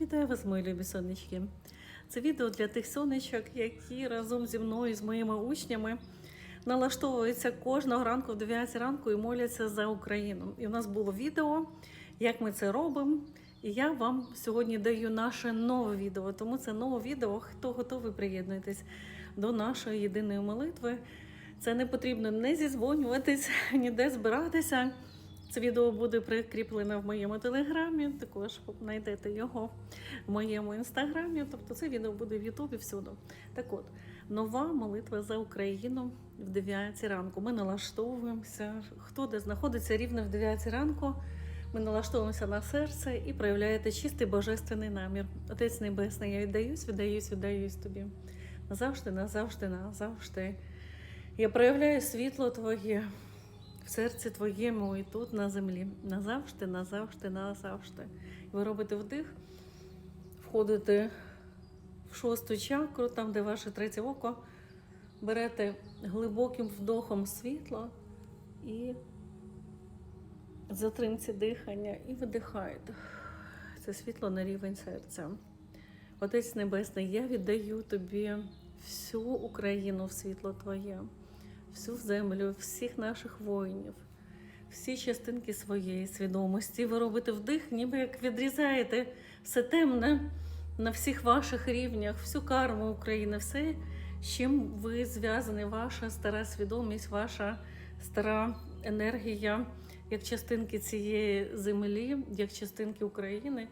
Вітаю вас, мої любі сонечки. Це відео для тих сонечок, які разом зі мною, з моїми учнями, налаштовуються кожного ранку в 9 ранку і моляться за Україну. І у нас було відео, як ми це робимо. І я вам сьогодні даю наше нове відео. Тому це нове відео. Хто готовий приєднуйтесь до нашої єдиної молитви. Це не потрібно не зізвонюватись, ніде збиратися. Це відео буде прикріплене в моєму телеграмі. Також знайдете його в моєму інстаграмі. Тобто це відео буде в Ютубі всюди. Так от, нова молитва за Україну в 9 ранку. Ми налаштовуємося. Хто де знаходиться рівно в 9 ранку. Ми налаштовуємося на серце і проявляєте чистий божественний намір. Отець Небесний, я віддаюсь, віддаюсь, віддаюсь тобі. Назавжди, назавжди, назавжди. Я проявляю світло Твоє серці Твоєму і тут на землі. Назавжди, назавжди, назавжди. Ви робите вдих, входите в шосту чакру, там, де ваше третє око, берете глибоким вдохом світло і затримці дихання і видихаєте. Це світло на рівень серця. Отець Небесний, я віддаю тобі всю Україну в світло Твоє, всю землю, всіх наших воїнів, всі частинки своєї свідомості. Ви робите вдих, ніби як відрізаєте все темне на всіх ваших рівнях, всю карму України, все, з чим ви зв'язані, ваша стара свідомість, ваша стара енергія, як частинки цієї землі, як частинки України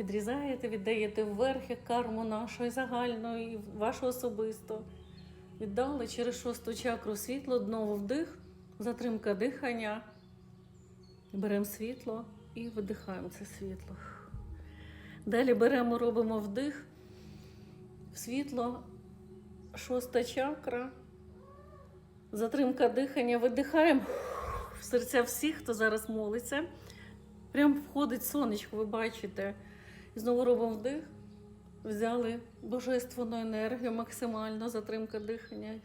відрізаєте, віддаєте вверх як карму нашої загальної, вашу особисто. Віддали через шосту чакру світло, знову вдих, затримка дихання. Беремо світло і видихаємо це світло. Далі беремо, робимо вдих, світло, шоста чакра, затримка дихання, видихаємо в серця всіх, хто зараз молиться. Прям входить сонечко, ви бачите. І знову робимо вдих. Взяли божественну енергію, максимально затримка дихання.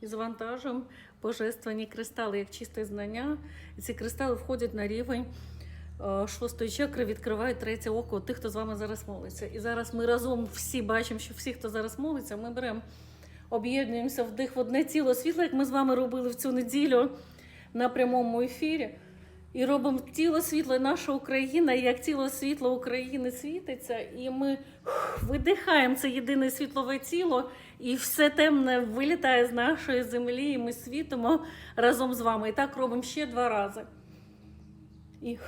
І завантажуємо божественні кристали, як чисте знання. І ці кристали входять на рівень е, шостої чакри, відкривають третє око тих, хто з вами зараз молиться. І зараз ми разом всі бачимо, що всі, хто зараз молиться, ми беремо, об'єднуємося вдих в одне тіло світло, як ми з вами робили в цю неділю на прямому ефірі. І робимо тіло світло, наша Україна, і як тіло світло України світиться, і ми видихаємо це єдине світлове тіло, і все темне вилітає з нашої землі, і ми світимо разом з вами. І так робимо ще два рази. І